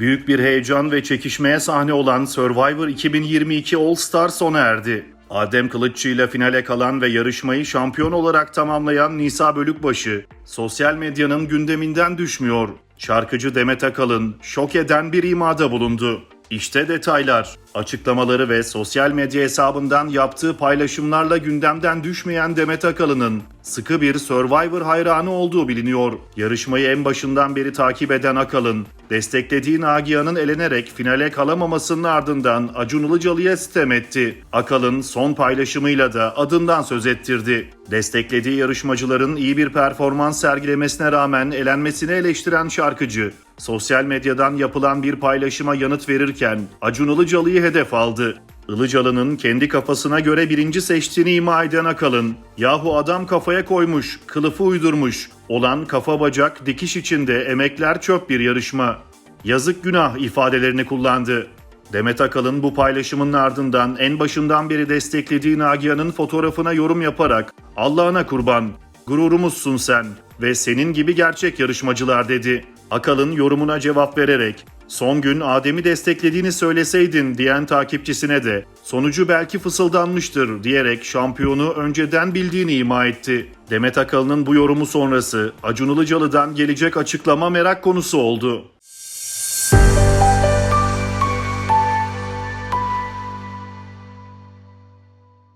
Büyük bir heyecan ve çekişmeye sahne olan Survivor 2022 All Star sona erdi. Adem Kılıççı ile finale kalan ve yarışmayı şampiyon olarak tamamlayan Nisa Bölükbaşı, sosyal medyanın gündeminden düşmüyor. Şarkıcı Demet Akalın şok eden bir imada bulundu. İşte detaylar. Açıklamaları ve sosyal medya hesabından yaptığı paylaşımlarla gündemden düşmeyen Demet Akalın'ın sıkı bir Survivor hayranı olduğu biliniyor. Yarışmayı en başından beri takip eden Akalın, desteklediği Nagihan'ın elenerek finale kalamamasının ardından Acun Ilıcalı'ya sitem etti. Akalın son paylaşımıyla da adından söz ettirdi. Desteklediği yarışmacıların iyi bir performans sergilemesine rağmen elenmesini eleştiren şarkıcı, sosyal medyadan yapılan bir paylaşıma yanıt verirken Acun Ilıcalı'yı hedef aldı. Ilıcalı'nın kendi kafasına göre birinci seçtiğini ima eden Akalın, yahu adam kafaya koymuş, kılıfı uydurmuş, olan kafa bacak dikiş içinde emekler çöp bir yarışma. Yazık günah ifadelerini kullandı. Demet Akalın bu paylaşımın ardından en başından beri desteklediği Nagihan'ın fotoğrafına yorum yaparak Allah'ına kurban, gururumuzsun sen ve senin gibi gerçek yarışmacılar dedi. Akalın yorumuna cevap vererek son gün Adem'i desteklediğini söyleseydin diyen takipçisine de sonucu belki fısıldanmıştır diyerek şampiyonu önceden bildiğini ima etti. Demet Akalın'ın bu yorumu sonrası Acun Ilıcalı'dan gelecek açıklama merak konusu oldu.